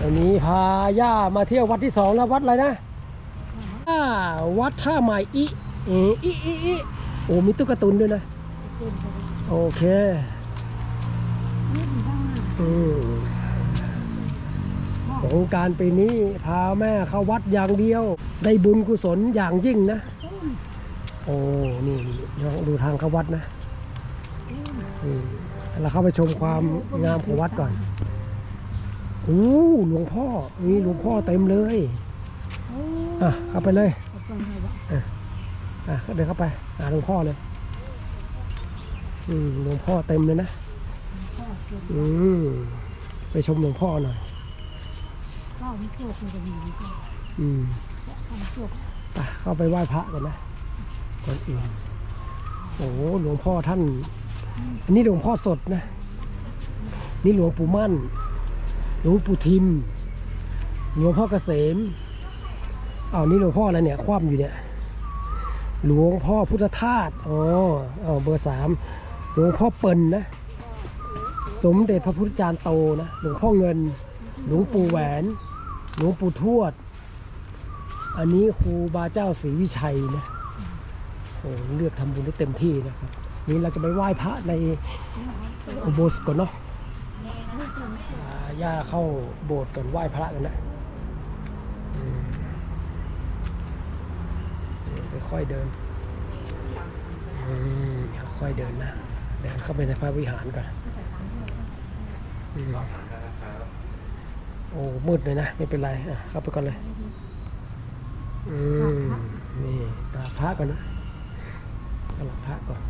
วันนี้พาย่ามาเที่ยววัดที่สองแล้ววัดอะไรนะอ่าวัดท่าใหม่อิเออิอิอิโอ้มีตุ๊กตาตุนด้วยนะ โอเคอืสงการปีนี้พาแม่เข้าวัดอย่างเดียว ได้บุญกุศลอย่างยิ่งนะ โอ้นี่ลองดูทางเข้าวัดนะเราเข้าไปชมความงามของวัดก่อน โอ้หลวงพ่อนี่หลวงพ่อเต็มเลยอะเข้าไปเลยอะเดินเข้าไปหาหลวงพ่อเลยอืมหลวงพ่อเต็มเลยนะอืมไปชมหลวงพ่อหน่อยข้าวมันโชคมันจะมีก็อืมข้าวมันโชคไปเข้าไปไหว้พระก่อนนะก่อนอื่นโอ้หลวงพ่อท่าน อันนี้หลวงพ่อสดนะ นี่หลวงปู่มั่น หลวงปู่ทิมหลวงพ่อเกษมเอานี่หลวงพ่ออะไรเนี่ยคว่ำอยู่เนี่ยหลวงพ่อพุทธทาสอ๋อเอาเบอร์สามหลวงพ่อเปิ่นนะสมเด็จพระพุทธจารย์โตนะหลวงพ่อเงิน หลวงปู่แหวน หลวงปู่ทวด อันนี้ครูบาเจ้าศรีวิชัยนะโอ้เลือกทำบุญได้เต็มที่นะครับนี่เราจะไปไหว้พระในอุโบสถก่อนเนาะ ย่าเข้าโบสถ์ก่อนไหว้พระกันนะค่อยเดินอืมค่อยเดินนะ เดินเข้าไปในพระวิหารก่อนอืมโอ้ มืดเลยนะ ไม่เป็นไรอะเข้าไปก่อนเลย อืม นี่กราบพระก่อนนะกราบพระก่อน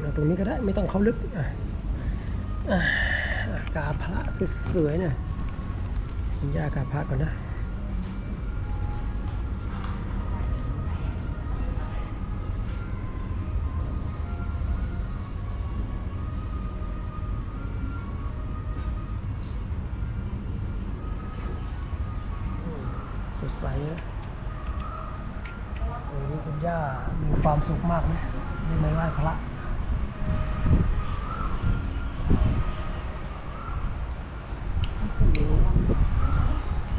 เอาตรงนี้ก็ได้ ไม่ต้องเข้าลึกอะอะ กาบพระสวยๆเนี่ยคุณย่ากาพระก่อนนะสดใสนะโอ้นี่คุณย่ามีความสุขมากนะนี่ไม่ไหว้พระ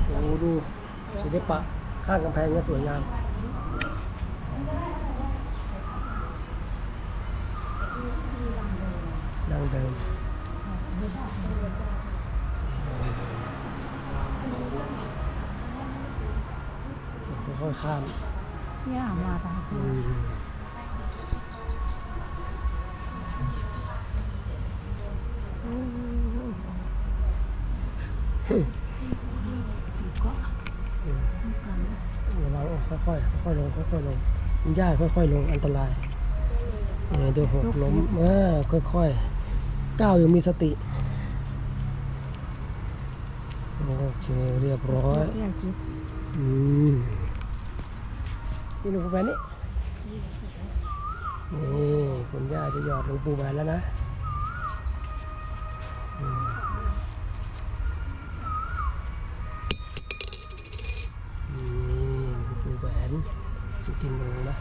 โอ้ดูศิลปะข้างกำแพงก็สวยงามดังเดิมค่อยๆข้ามย่ามาตา ค่อยๆค่อยๆลงค่อยๆลงคุณย่าค่อยๆลงอันตรายเนี่ยเดี๋ยวหกล้มเออค่อยๆก้าวยังมีสติโอเคเรียบร้อยเรียกจิ๊บอืมนี่หลวงปู่แหวนนี่นี่คุณย่าจะหยอดหลวงปู่แหวนแล้วนะ สุจินโนนะ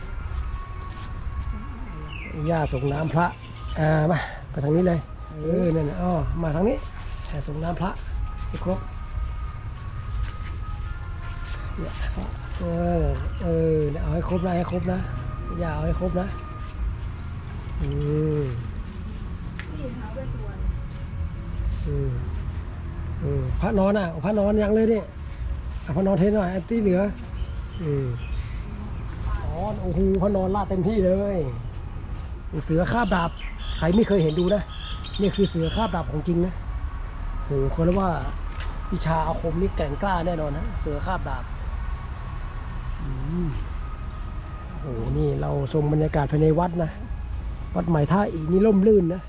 ย่าส่งน้ำพระอ่ามาไปทางนี้เลยเออนั่นน่ะอ๋อมาทางนี้แต่ส่งน้ำพระให้ครบเนี่ยเออเออเอาให้ครบนะให้ครบนะอย่าเอาให้ครบนะอืมอืมอืมพระนอนอะพระนอนยังเลยเนี่ยพระนอนเทหน่อยไอ้ที่เหลืออืม อ๋อโอ้โหพระนอนลาดเต็มที่เลย เสือคาบดาบ ใครไม่เคยเห็นดูนะ นี่คือเสือคาบดาบของจริงนะโหเขาเรียกว่าวิชาอาคมนี่แกร่งกล้าแน่นอนนะ เสือคาบดาบโอ้โห นี่เราชมบรรยากาศภายในวัดนะ วัดใหม่ท่าอีนี่ร่มรื่นนะ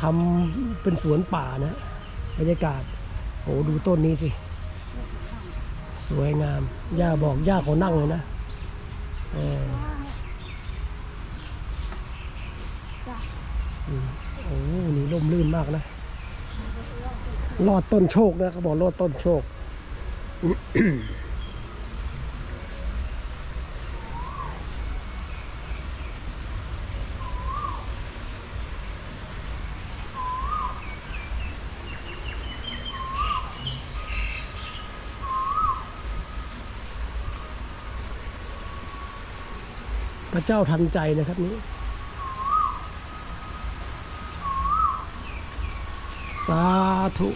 ทำเป็นสวนป่านะ บรรยากาศ โอ้ดูต้นนี้สิ สวยงาม ย่าบอกย่าขอนั่งเลยนะ โอ้โหนี่ร่มรื่นมากนะ รอดต้นโชคนะเขาบอกรอดต้นโชค ระเจ้าทันใจนะครับนี้ สาธุ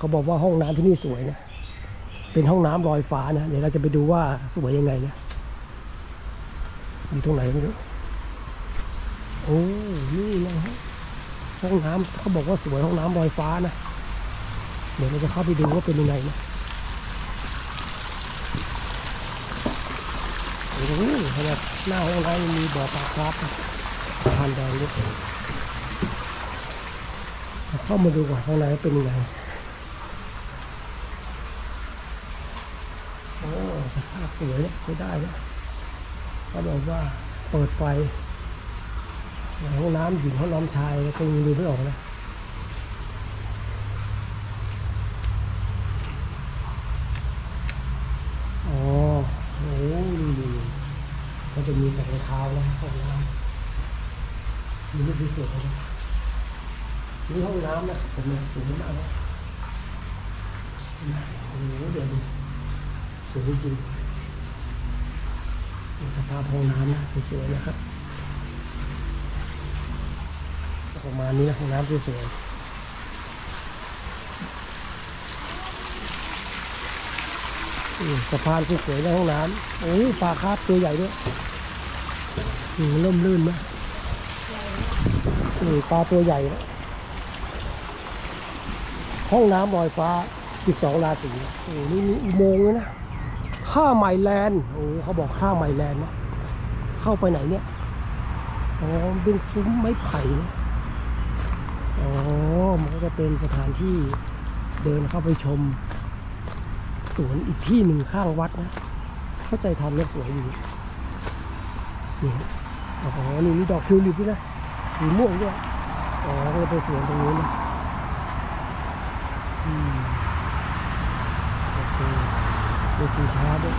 เขาบอกว่าห้องน้ำที่นี่สวยนะ เป็นห้องน้ำลอยฟ้านะ เดี๋ยวเราจะไปดูว่าสวยยังไงนะ อยู่ตรงไหนไม่รู้ โอ้ นี่นะฮะห้องน้ำเขาบอกว่าสวยห้องน้ำลอยฟ้านะ เดี๋ยวเราจะเข้าไปดูว่าเป็นยังไงนะโอ้โหขนาดหน้าห้องน้ำมีบ่อปลาคราฟนะสะพานแดงด้วยเราเข้ามาดูก่อนข้างในเป็นยังไง โอ้ สวยเนี่ยใช้ได้นะเขาบอกว่าเปิดไฟในห้องน้ำหญิงห้องน้ำชายก็ยังดูไม่ออกนะอ๋อโอ้ดูดูก็จะมีแสงเท้านะห้องน้ำมีรูปสวยๆนะนี่ห้องน้ำนะครับผมเนี่ยสูงมากนะโอ้โหเดี๋ยวดูสวยจริง สภาพห้องน้ำนะสวยๆนะครับประมาณนี้นะห้องน้ำสวยๆสะพานสวยๆในห้องน้ำโอ้ยปลาคาร์ฟตัวใหญ่ด้วยอืมล่มลื่นนะอืมปลาตัวใหญ่นะห้องน้ำลอยฟ้า 12 ราศีโอ้นี่มีอุโมงค์เลยนะ ท่าไมแลนด์โอ้เขาบอกท่าไมแลนด์นะเข้าไปไหนเนี่ยอ๋อเป็นซุ้มไม้ไผ่นะอ๋อมันก็จะเป็นสถานที่เดินเข้าไปชม สวนอีกที่หนึ่งข้างวัดนะ เข้าใจทำแล้วสวยดีนี่อ๋อนี่มีดอกทิวลิปด้วยนะ สีม่วงด้วยอ๋อก็จะไปสวนตรงนู้นนะอืม มีชิงช้าด้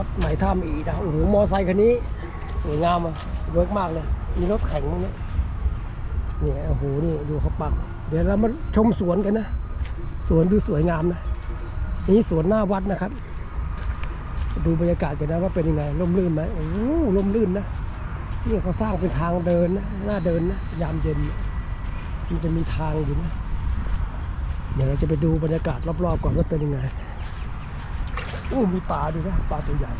วยโอ้นี่มีสวหมท่ามีนะโอ้โหมอไซค์คันนี้ สวยงามอะเวิร์กมากเลยมีรถแข็งมั้งเนี่ยเนี่ยโอ้โหนี่ดูเขาปักเดี๋ยวเรามาชมสวนกันนะ สวนดูสวยงามนะนี่สวนหน้าวัดนะครับ ดูบรรยากาศกันนะว่าเป็นยังไงร่มรื่นไหมโอ้โหร่มรื่นนะนี่เขาสร้างเป็นทางเดินนะหน้าเดินนะยามเย็น มันจะมีทางอยู่นะเดี๋ยวเราจะไปดูบรรยากาศรอบๆก่อนว่าเป็นยังไง อ้มีปลาด้วยนะปลาตัวใหญ่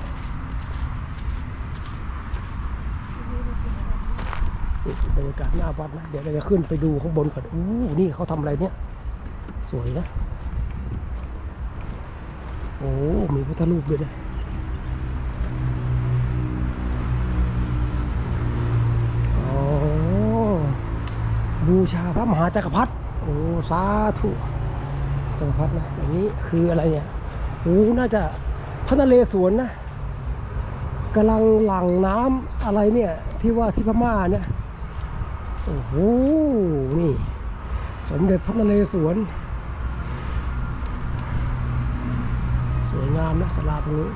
บรรยากาศหน้าวัดนะเดี๋ยวเราจะขึ้นไปดูข้างบนก่อนอู้นี่เขาทำอะไรเนี่ย สวยนะ โอ้มีพุทธรูปด้วยนะอ๋อบูชาพระมหาจักรพรรดิโอ้สาธุจักรพรรดินะอย่างนี้คืออะไรเนี่ย โอ้น่าจะพระนเรศวรนะกำลังหลั่งน้ำอะไรเนี่ย ที่ว่าที่พม่าเนี่ย โอ้โห นี่ สมเด็จพระนเรศวร สวยงามนะสลาตรงนี้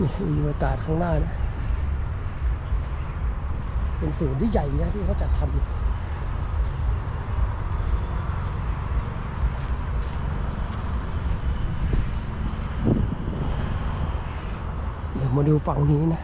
นี่มีบรรยากาศข้างหน้านะเป็นศูนย์ที่ใหญ่นะที่เขาจัดทำเดี๋ยว มาดูฝั่งนี้นะ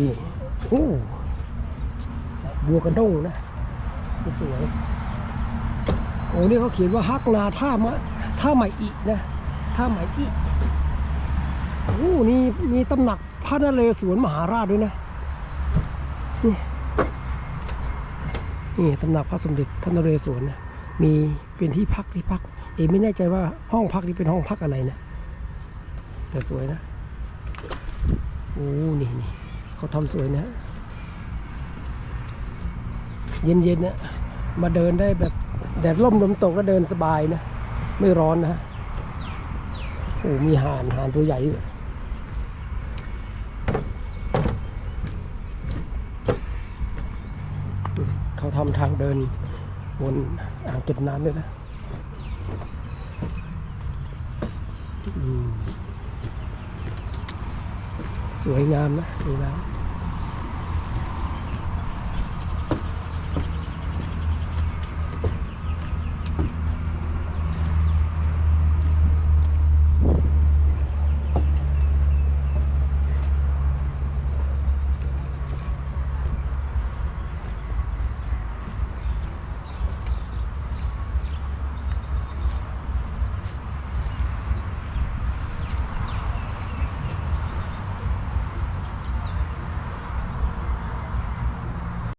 ดิโอ้บัวกระด้งนะสวยโอ้นี่เขาเขียนว่าฮักนาท่ามะท่าใหม่อีนะท่าใหม่อีโอ้นี่มีตำหนักพระนเรศวรมหาราชด้วยนะนี่นี่ตำหนักพระสมเด็จพระนเรศวรนะมีเป็นที่พักที่พัก เอไม่แน่ใจว่าห้องพักนี้เป็นห้องพักอะไรนะแต่สวยนะโอ้นี่นี่ เขาทำสวยนะเย็นๆเนี่ยมาเดินได้แบบแดดร่มลมตกก็เดินสบายนะ ไม่ร้อนนะฮะโอ้มีห่านห่านตัวใหญ่ด้วยเขาทำทางเดินบนอ่างเก็บน้ำด้วยนะ อืม สวยงามนะดูแล้ว